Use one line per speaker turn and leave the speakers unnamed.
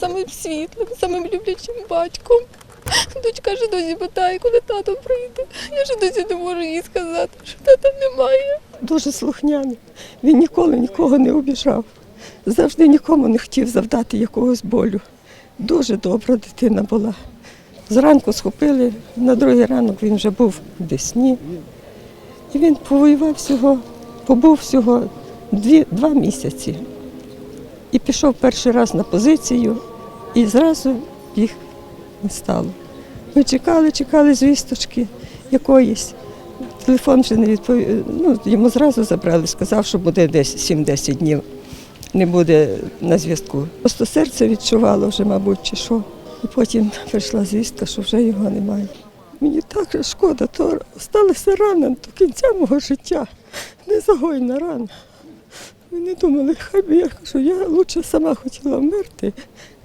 самим світлим, самим люблячим батьком. Дочка ж досі питає, коли тато прийде. Я ж досі не можу їй сказати, що тата немає.
Дуже слухняний. Він ніколи нікого не обіжав. Завжди нікому не хотів завдати якогось болю. Дуже добра дитина була. Зранку схопили, на другий ранок він вже був в Десні. І він повоював всього, побув всього дві, два місяці. І пішов перший раз на позицію, і зразу їх не стало. Ми чекали, чекали звісточки якоїсь. Телефон вже не відповів. Ну, йому зразу забрали, сказав, що буде десь 7-10 днів, не буде на зв'язку. Просто серце відчувало вже, мабуть, чи що. І потім прийшла звістка, що вже його немає. Мені так шкода, то сталася рана до кінця мого життя. Незагойна рана. Ми не думали, хай би я кажу, я лучше сама хотіла вмерти,